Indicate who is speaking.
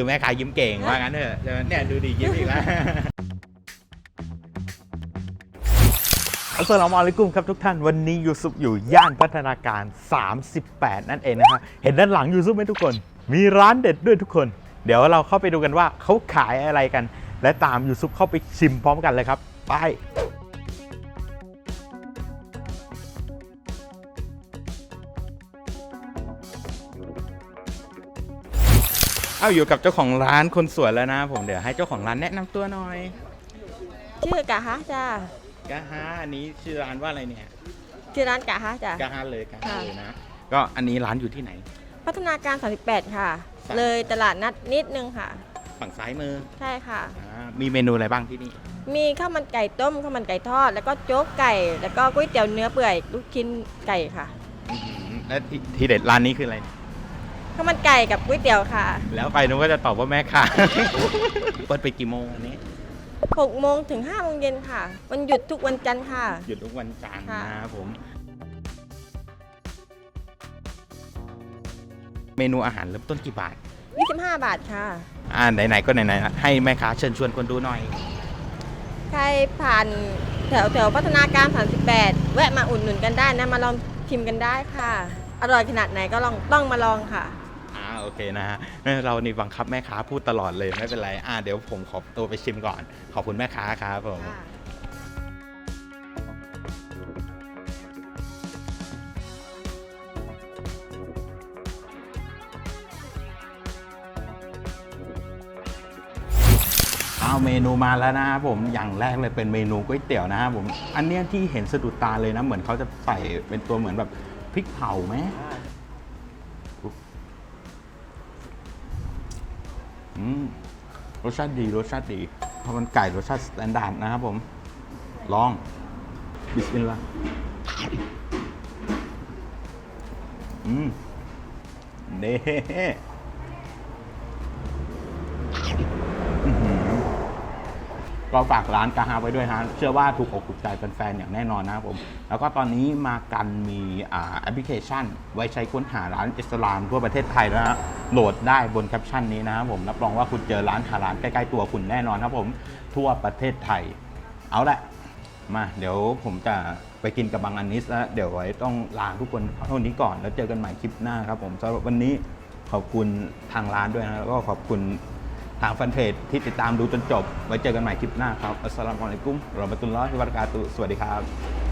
Speaker 1: คือแม่ค้ายิ้มเก่งว่างั้นเถอะเนี่ยดูดียิ้มอีกแล้วอัสสลามุอะลัยกุมครับทุกท่านวันนี้ยูซุปอยู่ย่านพัฒนาการ 38 นั่นเองนะฮะเห็นด้านหลังยูซุปไหมทุกคน มีร้านเด็ดด้วยทุกคน เดี๋ยวเราเข้าไปดูกันว่าเขาขายอะไรกัน และตามยูซุปเข้าไปชิมพร้อมกันเลยครับ ไป เอาอยู่กับเจ้าของร้านคนสวยแล้วนะผมเดี๋ยวให้เจ้าของร้านแนะนำตัวหน่อย
Speaker 2: ชื่อกะฮะจ้ากะ
Speaker 1: ฮะอันนี้ชื่อร้านว่าอะไรเนี่ย
Speaker 2: ชื่อร้านกะฮะจ้ากะ
Speaker 1: ฮะเลยกะฮะ
Speaker 2: ค่ะ
Speaker 1: เลยนะก็อันนี้ร้านอยู่ที่ไหน
Speaker 2: พัฒนาการ 38 ค่ะ
Speaker 1: สาม
Speaker 2: เลยตลาดนัดนิดนึงค่ะ
Speaker 1: ฝั่งซ้ายมือ
Speaker 2: ใช่ค่ะ
Speaker 1: อ่ามีเมนูอะไรบ้างที่นี่
Speaker 2: มีข้าวมันไก่ต้มข้าวมันไก่ทอด แล้วก็โจ๊กไก่ แล้วก็ก๋วยเตี๋ยวเนื้อเปื่อยลูกชิ้นไก่ค่ะ
Speaker 1: อื้อหือและที่ที่เด็ดร้านนี้คืออะไรเนี่ย
Speaker 2: ข้าวมันไก่กับก๋วยเตี๋ยวค่ะ
Speaker 1: แล้วไปนุ้ก็จะตอบว่าแม่ค้าเปิดไปกี่โมงอันนี้
Speaker 2: 6โมงถึง5โมงเย็นค่ะ วันหยุดทุกวันจันทร์ค่ะ
Speaker 1: หยุดทุกวันจันทร์
Speaker 2: ค่ะ
Speaker 1: นะครับผม เมนูอาหารเริ่มต้นกี่บาท
Speaker 2: 25 บาทค่ะ
Speaker 1: อ่าไหนๆก็ไหนๆละให้แม่ค้าเชิญชวนคนดูหน่อย
Speaker 2: ใครผ่านแถวแถวพัฒนาการ 38 แวะมาอุดหนุนกันได้นะ มาลองชิมกันได้ค่ะ อร่อยขนาดไหนก็ลองต้องมาลองค่ะ
Speaker 1: อ่าโอเคนะฮะเอ้ยเรานี่บังคับแม่ค้าพูดตลอดเลยไม่เป็นไรอ่าเดี๋ยวผมขอตัวไปชิมก่อน ขอบคุณแม่ค้าครับผมเอาเมนูมาแล้วนะครับผมอย่างแรกเลยเป็นเมนูก๋วยเตี๋ยวนะครับผม อันเนี้ยที่เห็นสะดุดตาเลยนะเหมือนเขาจะใส่เป็นตัวเหมือนแบบพริกเผาไหม รสชาติดีรสชาติดีเพราะมันไก่รสชาติสแตนดาร์ดนะครับผม ลอง บิสมิลลาห์อืมเน่ ก็ฝากร้านกาฮาไว้ด้วยฮะเชื่อว่าถูกอกถูกใจแฟนๆอย่างแน่นอนนะครับผม แล้วก็ตอนนี้มากันมีแอปพลิเคชัน ไว้ใช้ค้นหาร้านอิสลามทั่วประเทศไทยนะฮะโหลดได้บนแคปชั่นนี้นะครับผมรับรองว่าคุณเจอร้านฮาลาลใกล้ๆตัวคุณแน่นอนครับผม ทั่วประเทศไทย เอาละมาเดี๋ยวผมจะไปกินกับบางอันนิสแล้วเดี๋ยวไว้ต้องลาทุกคนเท่านี้ก่อนแล้วเจอกันใหม่คลิปหน้าครับผมสำหรับวันนี้ขอบคุณทางร้านด้วยนะแล้วก็ขอบคุณ ทางแฟนเพจที่ติดตามดูจนจบ ไว้เจอกันใหม่คลิปหน้าครับ อัสสลามุอะลัยกุมรอมะตุลลอฮิวะบะเราะกาตุฮ์สวัสดีครับ